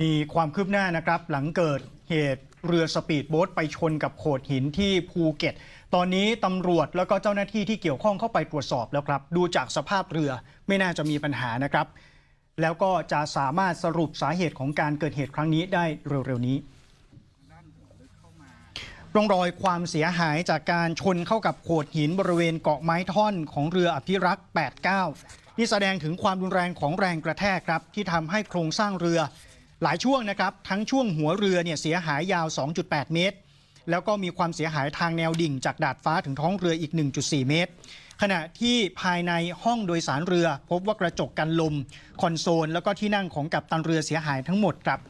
มีความคืบหน้านะครับ หลังเกิดเหตุเรือสปีดโบ๊ทไปชนกับโขดหินที่ภูเก็ต ตอนนี้ตำรวจแล้วก็เจ้าหน้าที่ที่เกี่ยวข้องเข้าไปตรวจสอบแล้วครับ ดูจากสภาพเรือไม่น่าจะมีปัญหานะครับ แล้วก็จะสามารถสรุปสาเหตุของการเกิดเหตุครั้งนี้ได้เร็วๆนี้ร่องรอยความเสียหายจากการชนเข้ากับโขดหินบริเวณเกาะไม้ท่อนของเรืออภิรักษ์ 89 นี่แสดงถึงความรุนแรงของแรงกระแทกครับที่ทำให้โครงสร้างเรือ หลายช่วงนะครับ ทั้งช่วงหัวเรือเนี่ยเสียหายยาว 2.8 เมตร แล้วก็มีความเสียหายทางแนวดิ่ง จากดาดฟ้าถึงท้องเรืออีก 1.4 เมตร ขณะที่ภายในห้องโดยสารเรือ พบว่ากระจกกันลม คอนโซล แล้วก็ที่นั่งของกัปตันเรือเสียหายทั้งหมดครับ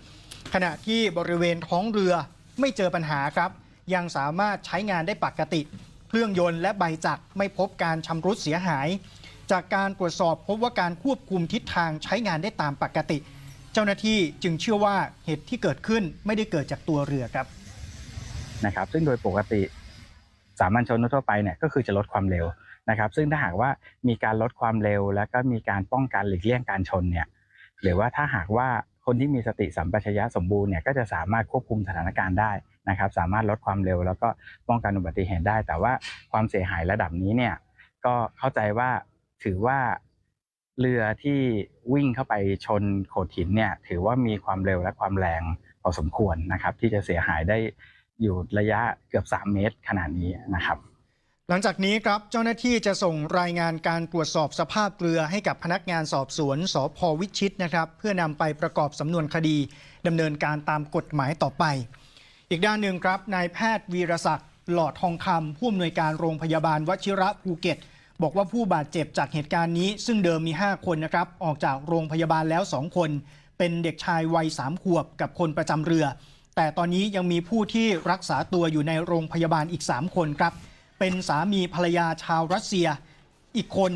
ขณะที่บริเวณท้องเรือไม่เจอปัญหาครับ ยังสามารถใช้งานได้ปกติ เครื่องยนต์และใบจักรไม่พบการชำรุดเสียหาย จากการตรวจสอบพบว่าการควบคุมทิศทางใช้งานได้ตามปกติ จ้าหน้าที่จึงเชื่อว่าเหตุที่เกิดขึ้นไม่ได้เกิดจากตัวเรือครับนะครับ ซึ่งโดยปกติสามัญชนทั่วไปเนี่ยก็คือจะลดความเร็วนะครับ ซึ่งถ้าหากว่ามีการลดความเร็ว แล้วก็มีการป้องกันหลีกเลี่ยงการชนเนี่ยหรือว่าถ้าหากว่าคนที่มีสติสัมปชัญญะสมบูรณ์เนี่ยก็จะสามารถควบคุมสถานการณ์ได้นะครับ สามารถลดความเร็ว แล้วก็ป้องกันอุบัติเหตุได้ แต่ว่าความเสียหายระดับนี้เนี่ยก็เข้าใจว่าถือว่า เรือที่วิ่งเข้าไปชนโขดหินเนี่ย ถือว่ามีความเร็วและความแรงพอสมควรนะครับ ที่จะเสียหายได้อยู่ระยะเกือบ 3 เมตรขนาดนี้นะครับ หลังจากนี้ครับเจ้าหน้าที่จะส่งรายงานการตรวจสอบสภาพเรือให้กับพนักงานสอบสวนสพวิชิตนะครับ เพื่อนำไปประกอบสำนวนคดีดำเนินการตามกฎหมายต่อไป อีกด้านหนึ่งครับนายแพทย์วีรศักดิ์หลอดทองคำผู้อำนวยการโรงพยาบาลวชิระภูเก็ต บอกว่าผู้บาดเจ็บจากเหตุการณ์นี้ ซึ่งเดิมมี 5 คนนะครับ ออกจากโรงพยาบาลแล้ว 2 คน เป็นเด็กชายวัย3ขวบกับคนประจำเรือ แต่ตอนนี้ยังมีผู้ที่รักษาตัวอยู่ในโรงพยาบาลอีก 3 คนครับ เป็นสามีภรรยาชาวรัสเซีย อีกคน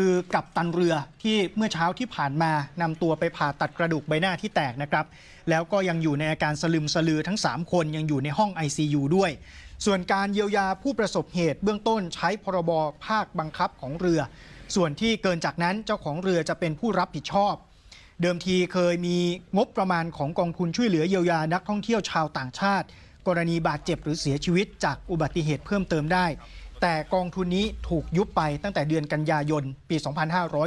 คือกัปตันเรือที่เมื่อเช้าที่ผ่านมานำตัวไปผ่าตัดกระดูกใบหน้าที่แตกนะครับ แล้วก็ยังอยู่ในอาการสลึมสลือทั้ง 3 คนยังอยู่ในห้อง ICU ด้วย ส่วนการเยียวยาผู้ประสบเหตุเบื้องต้นใช้พรบภาคบังคับของเรือ ส่วนที่เกินจากนั้นเจ้าของเรือจะเป็นผู้รับผิดชอบ เดิมทีเคยมีงบประมาณของกองทุนช่วยเหลือเยียวยานักท่องเที่ยวชาวต่างชาติ กรณีบาดเจ็บหรือเสียชีวิตจากอุบัติเหตุเพิ่มเติมได้ แต่กองทุนนี้ถูกยุบไปตั้งแต่เดือนกันยายนปี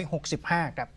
2565 ครับ